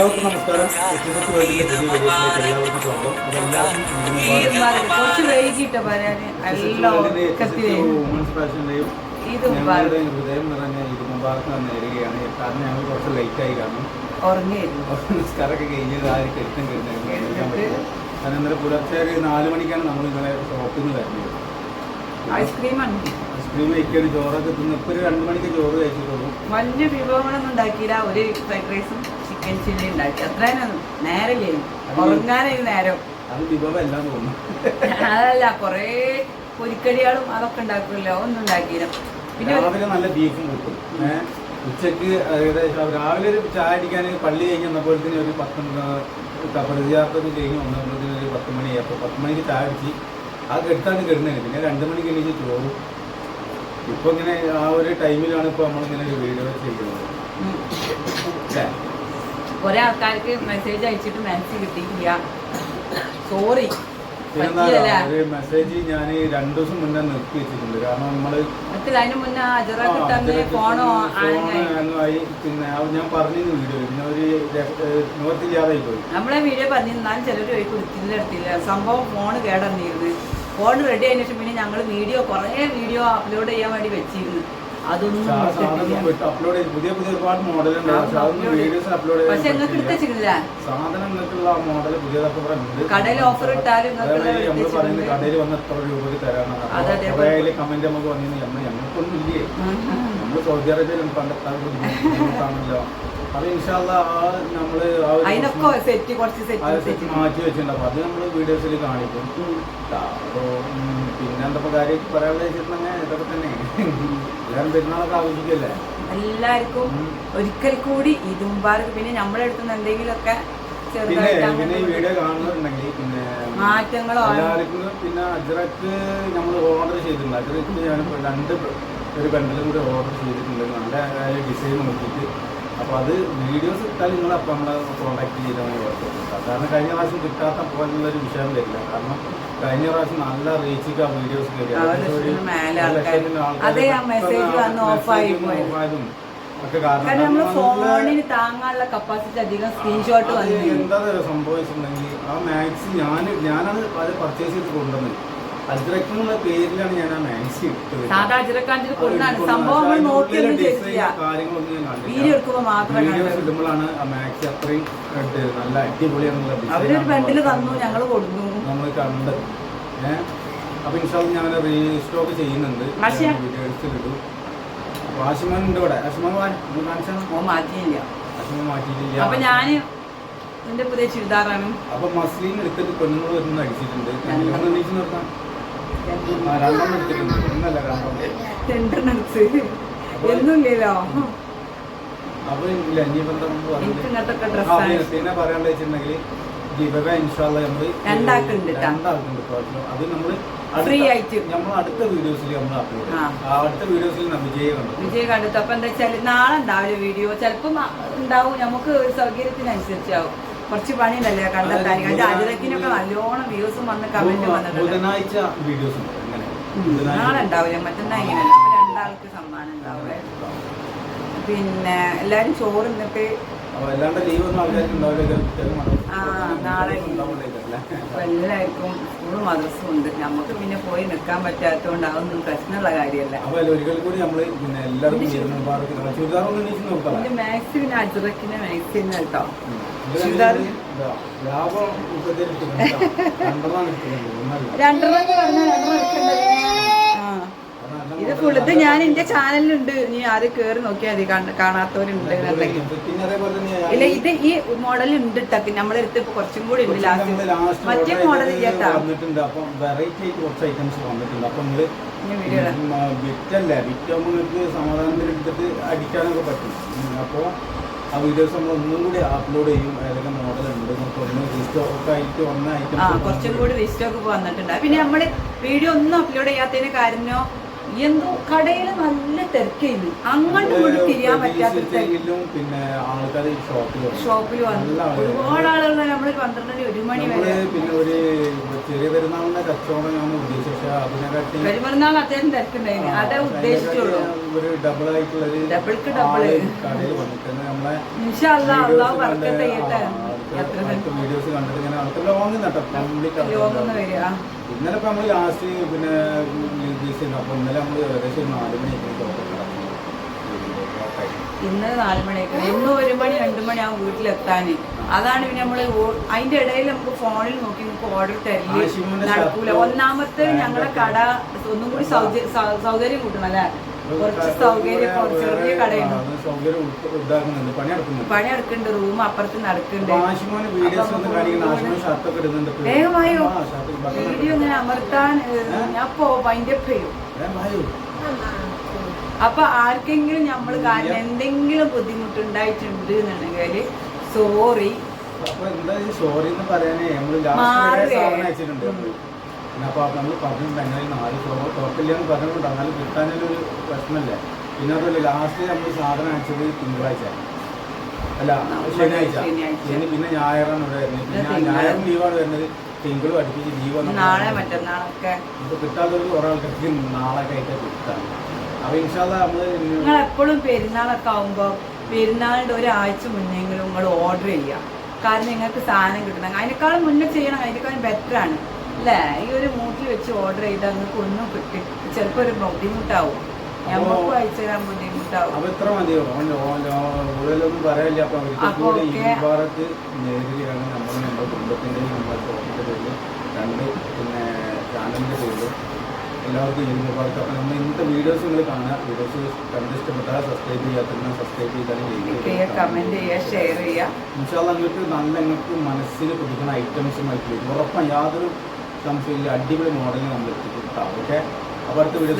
എല്ലാവർക്കും നമസ്കാരം. പുതിയ വീഡിയോയിലേക്ക് എല്ലാവർക്കും സ്വാഗതം. കുറച്ച് വൈകിട്ട് വുമൻസ് ഇത് ഞങ്ങളുടെ ഹൃദയം നിറഞ്ഞ ഇത് മുമ്പാർക്ക് നേരുകയാണ്. കാരണം ഞങ്ങൾ കുറച്ച് ലേറ്റ് ആയി കാരണം നമസ്കാരമൊക്കെ നിസ്കാരമൊക്കെ കഴിഞ്ഞത് ആരും കെട്ടും കരുതാൻ കാരണം ഇന്നലെ പുലർച്ചെ ഒരു നാല് മണിക്കാണ് നമ്മൾ ഇന്നലെ ഷോപ്പിൽ നിന്ന് വരുന്നത്. ഐസ്ക്രീമാണ്. ഐസ്ക്രീം കഴിക്കാൻ ചോറൊക്കെ തിന്ന് ഒരു രണ്ട് മണിക്ക് ചോറ് കഴിച്ചിട്ടുള്ളൂ. വലിയ വിഭവങ്ങളൊന്നും ഉണ്ടാക്കിയില്ല. ഒരു ഫ്രൈഡ് റൈസും ചില്ലി ഉണ്ടാക്കി. അത്രയും നേരം. ചെയ്യും ഉറങ്ങാനായി നേരം അതല്ല കൊറേ പൊരിക്കടികളും അതൊക്കെ ഉണ്ടാക്കുമല്ലോ ഒന്നും ഉണ്ടാക്കിയില്ല. പിന്നെ രാവിലെ നല്ല ബീഫും കിട്ടും. ഉച്ചയ്ക്ക് ഏകദേശം രാവിലെ ഒരു ചായ അടിക്കാൻ പള്ളി കഴിഞ്ഞ് വന്നപ്പോഴത്തേന് ഒരു പത്ത് പ്രതിയാത്തൊക്കെ കഴിഞ്ഞ് വന്നപ്പോഴത്തേന് ഒരു പത്ത് മണിയായപ്പോൾ പത്ത് മണിക്ക് ചായ അടിച്ച് അത് കെട്ടാണ് കിടന്നത് പിന്നെ രണ്ട് മണിക്ക് എണീച്ച് ചോറും. ഇപ്പൊ ഇങ്ങനെ ആ ഒരു ടൈമിലാണ് ഇപ്പൊ നമ്മളിങ്ങനെ ഒരു വീഡിയോ ചെയ്യുന്നത്? കുറെ ആൾക്കാർക്ക് മെസ്സേജ് അയച്ചിട്ട് മെസ്സേജ് കിട്ടിയില്ല സോറി മെസ്സേജ് ഞാൻ രണ്ടു ദിവസം മുന്നേ നിർത്തി വെച്ചിട്ടുണ്ട്. കാരണം നമ്മൾ അതിന് മുന്നേ അജറ കിട്ടാന്ന് ഫോണോ ആയി. പിന്നെ ഞാൻ പറഞ്ഞിരുന്നു വീഡിയോ പിന്നെ ഒരു നിവർത്തില്ലാതായി പോയി. നമ്മളെ വീഡിയോ പറഞ്ഞിരുന്നാലും ചിലർ പോയി കൊടുത്തില്ല എടുത്തില്ല സംഭവം ഫോൺ കേടന്നിരുന്നു. ഫോൺ റെഡി ആയതിനു ശേഷം പിന്നെ ഞങ്ങൾ വീഡിയോ കുറേ വീഡിയോ അപ്ലോഡ് ചെയ്യാൻ വേണ്ടി വെച്ചിരുന്നു. അതൊന്നും. അപ്ലോഡ് പുതിയ പുതിയ ഒരുപാട് upload വീഡിയോസ് അപ്ലോഡ് പക്ഷെ നിങ്ങൾക്ക് എടുത്തില്ല സാധനം നിങ്ങൾക്കുള്ള മോഡൽ പുതിയതൊക്കെ ഇവിടെ കടയിൽ ഓഫർ ഇട്ടാലും നമ്മൾ പറയുന്നത് കടയിൽ വന്ന് എത്ര രൂപയ്ക്ക് അതെ. കമന്റ് നമുക്ക് വന്നിരുന്നു. ഞങ്ങൾക്കൊന്നും ഇല്ലേ? നമ്മൾ സൗദി അറേബ്യയിലും പണ്ടത്തെ ബുദ്ധിമുട്ടാണല്ലോ. അത് ഇൻഷാല്ല ആ നമ്മൾ അതിനൊക്കെ സെറ്റ് കുറച്ച് മാറ്റി വെച്ചിട്ടുണ്ട്. അപ്പൊ അത് നമ്മൾ വീഡിയോസിൽ കാണിക്കും. അപ്പോ പിന്നെ എന്താ കാര്യം? പറയാനുള്ള വെച്ചിട്ടുണ്ടെങ്കിൽ ഇതൊക്കെ തന്നെ. എല്ലാവരും പെരുന്നാളൊക്കെ ആവശ്യിക്കല്ലേ എല്ലാവർക്കും. ഒരിക്കൽ കൂടി ഇത് പിന്നെ നമ്മളെ അടുത്തുനിന്ന് എന്തെങ്കിലുമൊക്കെ പിന്നെ ഈ വീഡിയോ കാണുന്നുണ്ടെങ്കിൽ പിന്നെ മാറ്റങ്ങളോ എല്ലാവർക്കും പിന്നെ അജ്രക്ക് നമ്മൾ ഓർഡർ ചെയ്തിട്ടുണ്ട്. അജ്രക്ക് ഞാൻ രണ്ട് ഒരു ബണ്ടിലും കൂടി ഓർഡർ ചെയ്തിട്ടുണ്ട് നല്ല ഡിസൈൻ നോക്കിയിട്ട്. അപ്പോൾ അത് വീഡിയോസ് ഇട്ടാൽ നിങ്ങൾ അപ്പം നമ്മളെ കോൺടാക്ട് ചെയ്താൽ മതി കുഴപ്പമില്ല. സാധാരണ കഴിഞ്ഞ പ്രാവശ്യം കിട്ടാത്ത പോലുള്ള ഒരു വിഷയം വരില്ല. കാരണം കഴിഞ്ഞ പ്രാവശ്യം നല്ല റീച്ചിക്ക് ആ വീഡിയോസ് ഒക്കെ കാരണം ഫോണിന് താങ്ങാനുള്ള കപ്പാസിറ്റി അധികം സ്ക്രീൻഷോട്ട് എന്താ സംഭവിച്ചിട്ടുണ്ടെങ്കിൽ ആ മാക്സി ഞാൻ ഞാനാണ് അത് പർച്ചേസ് ചെയ്ത് കൊണ്ടുവന്നത് അജ്രക്ക് എന്നുള്ള പേരിലാണ് ഞാൻ ആ മാക്സി ഇട്ടത്. സാധാ കൊണ്ടാണ്. സംഭവം നമ്മൾ നോക്കിയൊന്നും കാര്യങ്ങളൊന്നും ഞാൻ കണ്ടില്ല. വീഡിയോസ് ഇടുമ്പോഴാണ് ആ മാക്സി അത്രയും ഇട്ട് നല്ല അടിപൊളിയാണെന്നുള്ള design അവരൊരു ബണ്ടിൽ തന്നു ഞങ്ങൾ കൊടുത്തു. നമ്മൾ കണ്ടത് ഏഹ് അപ്പൊ ഇൻഷാൽ ഞാൻ റീസ്റ്റോക്ക് ചെയ്യുന്നുണ്ട്. ആശിയ? വീഡിയോസിലിടും അപ്പൊ ആശുമാൻ ഉണ്ട് ഇവിടെ. ആശുമാൻ കാണിച്ചാൽ ഓ മാറ്റിയില്ല. ആശുമാൻ മാറ്റിയിട്ടില്ല. അപ്പൊ ഞാൻ എന്റെ പുതിയ ചുരിദാറാണ്. അപ്പൊ മസ്ലിൻ എടുത്തിട്ട് പെണ്ണുങ്ങൾ വരുന്ന അടിച്ചിട്ടുണ്ട് ഞാൻ നിർത്താം അപ്പൊ ഇല്ല ഇനിയിപ്പോ വെച്ചിട്ടുണ്ടെങ്കിൽ ഇൻഷാല്ല നമ്മൾ. അത് നമ്മൾ അടുത്ത- ആയിട്ട്. നമ്മൾ അടുത്ത വീഡിയോസിൽ നമ്മൾ അപ്ലോഡ്. അടുത്ത വീഡിയോസിൽ വിജയ് കണ്ടു. വിജയ് അപ്പൊ എന്താ വെച്ചാൽ നാളെ ഉണ്ടാവില്ല വീഡിയോ ചിലപ്പം ഉണ്ടാവും. നമുക്ക് സൗകര്യത്തിനനുസരിച്ചാവും. കുറച്ച് പണിയുണ്ടല്ലേ കണ്ടെത്താൻ അതിരക്കിനൊക്കെ നല്ലോണം വ്യൂസും വന്ന് കമന്റ് വന്നിട്ടുണ്ട്. നാളുണ്ടാവില്ല? ഉണ്ടാവില്ല മറ്റന്നാ ഇങ്ങനെയല്ല അപ്പൊ രണ്ടാൾക്ക് സമ്മാനം ഉണ്ടാവുക പിന്നെ എല്ലാരും ചോറ് നിന്നിട്ട് ഉണ്ടാവില്ല. എല്ലാവർക്കും സ്കൂളും മദ്രസും ഉണ്ട്. നമുക്ക് പിന്നെ പോയി നിൽക്കാൻ പറ്റാത്തതുകൊണ്ട് അതൊന്നും പ്രശ്നമുള്ള കാര്യമല്ല. അപ്പൊ അതിൽ ഒരിക്കൽ കൂടി നമ്മൾ പിന്നെ എല്ലാവർക്കും ഇരുന്ന് പാർക്ക് ചുരിദാർ ഒന്ന് എണീച്ച് നോക്കാം എന്റെ മാക്സ് പിന്നെ അജുറക്കിന്റെ കേട്ടോ ഇത്. രണ്ടെണ്ണം ആണ്. ഞാൻ എന്റെ ചാനലിലുണ്ട്. നീ ആരും കേറി നോക്കിയാൽ മതി. കാണാത്തവരുണ്ട് ഇല്ല ഇത് ഈ മോഡൽ ഉണ്ട് ടക്ക് നമ്മളെടുത്ത് ഇപ്പൊ കുറച്ചും കൂടി ഉണ്ട് ലാസ്റ്റ്. മറ്റേ മോഡൽ ഇല്ലാത്ത വന്നിട്ടുണ്ട്. അപ്പം വെറൈറ്റി ആയിട്ട് കുറച്ച് ഐറ്റംസ് വന്നിട്ടുണ്ട്. അപ്പൊ നിങ്ങൾ ഇനി വീഡിയോ ഇടാം. വിറ്റല്ലേ? വിറ്റാകുമ്പോൾ നിങ്ങൾക്ക് സമാധാനത്തിൽ എടുത്തിട്ട് അടിക്കാനൊക്കെ പറ്റും. അപ്പോൾ അപ്പൊ ആ വീഡിയോസ് നമ്മൾ ഒന്നും കൂടി അപ്ലോഡ് ചെയ്യും. ഏതൊക്കെ മോഡൽ ഉണ്ട്. നമുക്ക് ഒന്ന് റീസ്റ്റോക്ക് ആയിട്ട് വന്ന ആ ഐറ്റംസ് കുറച്ചും കൂടി റീസ്റ്റോക്ക് വന്നിട്ടുണ്ട് പിന്നെ നമ്മൾ വീഡിയോ ഒന്നും അപ്ലോഡ് ചെയ്യാത്തതിന് കാരണോ എന്തോ കടയിൽ നല്ല തിരക്കായിരുന്നു അങ്ങോട്ട് കൊണ്ട് തിരിയാൻ പറ്റാത്ത പിന്നെ ആൾക്കാർ ഷോപ്പിൽ വന്നു. ഒരുപാട് ആളുകൾ നമ്മൾ പന്ത്രണ്ടര ഒരു മണി വരെ. പിന്നെ ഒരു ചെറിയ പെരുന്നാളിന്റെ കച്ചവടം ഞാൻ അതിനെക്കാട്ടി പെരുമരുന്നാൾ അത്യാവശ്യം തിരക്കുണ്ടായിരുന്നു അതേ ഉദ്ദേശിച്ചുള്ളൂ. ഒരു ഡബിൾ ആയിട്ടുള്ള ഡബിൾക്ക് ഡബിൾ കടയിൽ വന്നിട്ട് നമ്മളെ അള്ളാഹ് വീഡിയോസ് കണ്ടിട്ട് ഇങ്ങനെ ആൾക്കാർ ലോങ് നട്ടോ കംപ്ലീറ്റ് ലോകം വരിക ഇന്നലെ ഇപ്പം നമ്മൾ ലാസ്റ്റ് പിന്നെ ഉദ്ദേശിച്ചിരുന്നു അപ്പോൾ ഇന്നലെ നമ്മൾ ഏകദേശം ഒരു നാല് മണിക്ക് ഇന്ന് നാല് മണിയൊക്കെ ഇന്ന് ഒരു മണി രണ്ട് ആ വീട്ടിലെത്താന്. അതാണ് പിന്നെ നമ്മൾ അതിന്റെ ഇടയിൽ നമുക്ക് ഫോണിൽ നോക്കി നമുക്ക് ഓർഡർ തരില്ല നടക്കൂല. ഒന്നാമത്തെ ഞങ്ങളുടെ കട ഒന്നും കൂടി സൗകര്യം കൂട്ടണം അല്ലേ? കുറച്ച് സൗകര്യം കുറച്ച് ചെറിയ കടയാണ് സൗകര്യം ഉൾപ്പെ- ഇതാക്കുന്നുണ്ട്. പണി നടക്കുന്നുണ്ട്. പണി എടുക്കുന്നുണ്ട് റൂം അപ്പുറത്ത് നടക്കുന്നുണ്ട്. വേഗമായോ വീഡിയോ ഇങ്ങനെ അമർത്താൻ ഞാൻ പോ അപ്പ് ചെയ്യും. വേഗമായോ? അപ്പൊ ആർക്കെങ്കിലും നമ്മൾ കാരണം എന്തെങ്കിലും ബുദ്ധിമുട്ടുണ്ടായിട്ടുണ്ട് എന്നുണ്ടെങ്കിൽ സോറി സോറി എന്ന് പറയാനേ? നമ്മൾ ലാസ്റ്റ് അയച്ചിട്ടുണ്ട്. പിന്നെ അപ്പോൾ നമ്മൾ പറഞ്ഞിട്ടുണ്ട് അങ്ങനെ നാല് ഷോ കുഴപ്പമില്ലെന്ന് പറഞ്ഞിട്ടുണ്ട്. എന്നാലും കിട്ടാനൊരു പ്രശ്നമില്ല? പിന്നെ അതുപോലെ ലാസ്റ്റ് നമ്മൾ സാധനം അയച്ചത് തിങ്കളാഴ്ച. അല്ല ശനിയാഴ്ച. ശനി പിന്നെ ഞായറാണ് ഇവിടെ വരുന്നത്. പിന്നെ ഞായറും ലീവാണ് വരുന്നത്. തിങ്കളും അടുപ്പിച്ച് ലീവ് നാളെ മറ്റന്നാളൊക്കെ. നമുക്ക് കിട്ടാത്തൊരു ആൾക്കാർക്ക് നാളെ ആയിട്ട് കിട്ടാം. അപ്പൊ ഇൻഷാല്ല നമ്മൾ നിങ്ങൾ എപ്പോഴും പെരുന്നാളൊക്കെ ആവുമ്പോ പെരുന്നാളിന്റെ ഒരാഴ്ച മുന്നെങ്കിലും നിങ്ങൾ ഓർഡർ ചെയ്യാം. കാരണം നിങ്ങൾക്ക് സാധനം കിട്ടണം. അതിനേക്കാളും മുന്നേ ചെയ്യണം. അതിനേക്കാളും ബെറ്റർ ആണ്. അല്ലേ ഈ ഒരു മൂട്ടിൽ വെച്ച് ഓർഡർ ചെയ്താൽ നിങ്ങൾക്ക് ഒന്നും കിട്ടി ചിലപ്പോൾ ഒരു ബുദ്ധിമുട്ടാവും. ഞമ്മക്കും അയച്ചു തരാൻ അപ്പൊ ഓക്കേ. എല്ലാവർക്കും നമ്മൾ ഇന്നത്തെ വീഡിയോസ് നിങ്ങൾ കാണുക. വീഡിയോസ് കണ്ട് ഇഷ്ടപ്പെട്ടാൽ സബ്സ്ക്രൈബ് സബ്സ്ക്രൈബ് ചെയ്താലും ചെയ്യുക ഷെയർ ചെയ്യുക ഇൻഷാല്ല നിങ്ങൾക്ക് നല്ല നിങ്ങൾക്ക് മനസ്സിന് പിടിക്കുന്ന ഐറ്റംസുമായിട്ട് ഉറപ്പാണ് യാതൊരു സംശയമില്ല അടിപൊളി മോഡലിൽ നമ്മൾ എത്തിക്കും ഓക്കെ അപ്പോൾ അടുത്ത വീഡിയോ